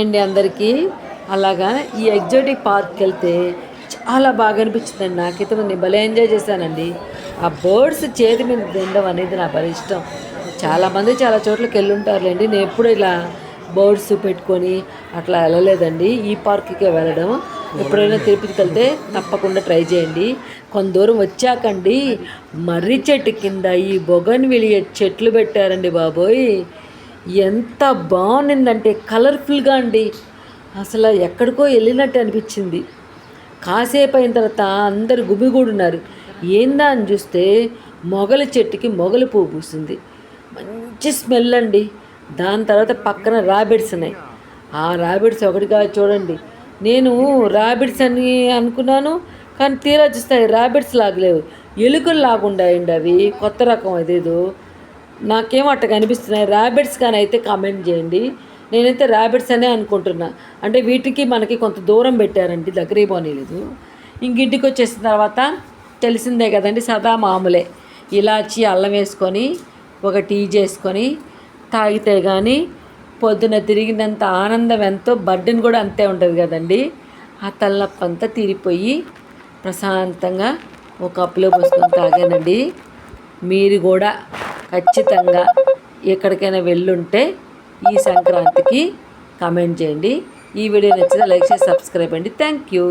అండి అందరికీ. అలాగా ఈ ఎగ్జాటిక్ పార్క్కి వెళ్తే చాలా బాగా అనిపించిందండి. నాకైతే నేను భలే ఎంజాయ్ చేశానండి. ఆ బర్డ్స్ చేతి మీద తినడం అనేది నా భలే ఇష్టం. చాలామంది చాలా చోట్లకి వెళ్ళి ఉంటారులేండి నేను ఎప్పుడు ఇలా బర్డ్స్ పెట్టుకొని అట్లా వెళ్ళలేదండి. ఈ పార్క్కే వెళ్ళడం. ఎప్పుడైనా తిరుపతికి వెళ్తే తప్పకుండా ట్రై చేయండి. కొంత దూరం వచ్చాకండి. మర్రి చెట్టు కింద ఈ బొగన్ విలియ చెట్లు పెట్టారండి బాబోయ్. ఎంత బాగుండిందంటే కలర్ఫుల్గా అండి. అసలు ఎక్కడికో వెళ్ళినట్టు అనిపించింది. కాసేపు అయిన తర్వాత అందరు గుమిగూడున్నారు. ఏందా అని చూస్తే మొగల చెట్టుకి మొగల పువ్వు పూసింది. మంచి స్మెల్ అండి. దాని తర్వాత పక్కన రాబిడ్స్ ఉన్నాయి. ఆ రాబిడ్స్ ఒకటిగా చూడండి. నేను రాబిడ్స్ అని అనుకున్నాను కానీ తీరా చూస్తాయి రాబిడ్స్ లాగలేవు ఎలుకలు లాగుండాయండి అవి. కొత్త రకం అదేదో. నాకేం అట్ట కనిపిస్తున్నాయి? ర్యాబిట్స్ కానీ అయితే కామెంట్ చేయండి. నేనైతే ర్యాబిట్స్ అనే అనుకుంటున్నా. అంటే వీటికి మనకి కొంత దూరం పెట్టారండి దగ్గరే పోనీలేదు ఇంకింటికి వచ్చేసిన తర్వాత తెలిసిందే కదండి సదా మామూలే. ఇలాచి అల్లం వేసుకొని ఒక టీ చేసుకొని తాగితే కానీ పొద్దున తిరిగినంత ఆనందం ఎంతో బర్డెన్ కూడా అంతే ఉంటుంది కదండి. ఆ తలనొప్పి అంతా తీరిపోయి ప్రశాంతంగా ఒక కప్పులో పోసుకొని తాగానండి. మీరు కూడా ఖచ్చితంగా ఎక్కడికైనా వెళ్ళుంటే ఈ సంక్రాంతికి కామెంట్ చేయండి. ఈ వీడియో నచ్చితే లైక్ చేసి సబ్స్క్రైబ్ అండి. Thank you